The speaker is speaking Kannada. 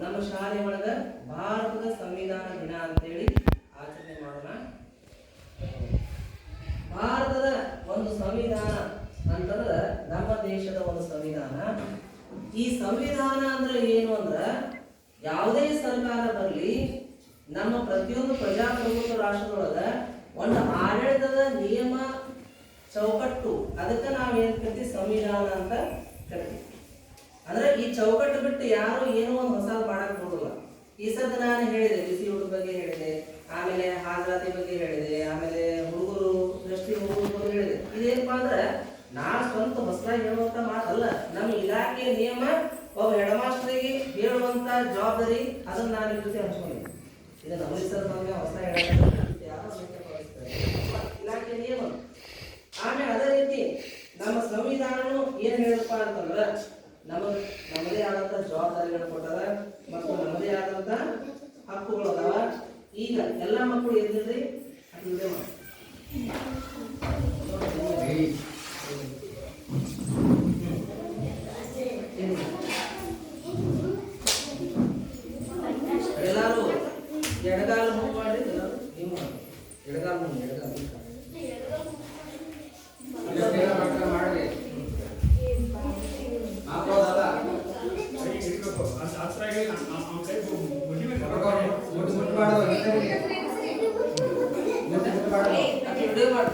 ನಮ್ಮ ಶಾಲೆ ಒಳಗ ಭಾರತದ ಸಂವಿಧಾನ ದಿನ ಅಂತೇಳಿ ಆಚರಣೆ ಮಾಡೋಣ. ಭಾರತದ ಒಂದು ಸಂವಿಧಾನ ಅಂತಂದ್ರೆ ನಮ್ಮ ದೇಶದ ಒಂದು ಸಂವಿಧಾನ. ಈ ಸಂವಿಧಾನ ಅಂದ್ರೆ ಏನು ಅಂದ್ರೆ ಯಾವುದೇ ಸರ್ಕಾರ ಬರಲಿ, ನಮ್ಮ ಪ್ರತಿಯೊಂದು ಪ್ರಜಾಪ್ರಭುತ್ವ ರಾಷ್ಟ್ರದೊಳಗ ಒಂದು ಆಡಳಿತದ ನಿಯಮ ಚೌಕಟ್ಟು, ಅದಕ್ಕೆ ನಾವು ಏನ್ ಕರಿತೀವಿ? ಸಂವಿಧಾನ ಅಂತ ಕರಿತೀವಿ. ಅಂದ್ರೆ ಈ ಚೌಕಟ್ಟು ಬಿಟ್ಟು ಯಾರು ಏನೋ ಒಂದು ಹೊಸ ಮಾಡಕ್ ಬರೋದಿಲ್ಲ ಈ ಸದ್ದ ನಾನು ಹೇಳಿದೆ ಬಿಸಿ ಊಟದ ಬಗ್ಗೆ ಹೇಳಿದೆ ಆಮೇಲೆ ಹಾಜರಾತಿ ಬಗ್ಗೆ ಹೇಳಿದೆ, ಆಮೇಲೆ ಹುಡುಗರು ದೃಷ್ಟಿ ಹುಡುಗರು ಬಗ್ಗೆ ಹೇಳಿದೆ. ಇದೇನಪ್ಪ ಅಂದ್ರೆ ನಾ ಸ್ವಂತ ಹೊಸದಾಗಿ ಹೇಳುವಂತ ಮಾತಲ್ಲ ನಮ್ಮ ಇಲಾಖೆಯ ನಿಯಮ, ಒಬ್ಬ ಹೆಡ್ ಮಾಸ್ಟರ್ಗೆ ಹೇಳುವಂತ ಜವಾಬ್ದಾರಿ ಅದನ್ನ ನಾನು ಜೊತೆ ಹಂಚ್ಕೊಂಡಿದ್ದೀನಿ. ನಮ್ಮ ಅಮೃತ್ಸರ್ ನಮಗೆ ಹೊಸ. ಇಲಾಖೆಯ ನಿಯಮ. ಆಮೇಲೆ ಅದೇ ರೀತಿ ನಮ್ಮ ಸಂವಿಧಾನನು ಏನು ಹೇಳಪ್ಪ ಅಂತಂದ್ರೆ, ನಮಗೆ ನಮ್ಮದೇ ಆದಂತ ಜವಾಬ್ದಾರಿಗಳು ಕೊಟ್ಟದ, ಮತ್ತು ನಮ್ಮದೇ ಆದಂತ ಹಕ್ಕುಗಳು ಅದಾವ. ಈಗ ಎಲ್ಲ ಮಕ್ಕಳು ಎದ್ದಿದ್ರಿ ಅದು ಮಾಡಿ ಎಲ್ಲಾರು ಎಡಗಾಲ ಮೂವ್ ಮಾಡಿ ಎಲ್ಲಾರು ನೀವು ಮಾಡಿ ಎಡಗಾಲ ವಿಡಿಯೋ ಮಾಡಿ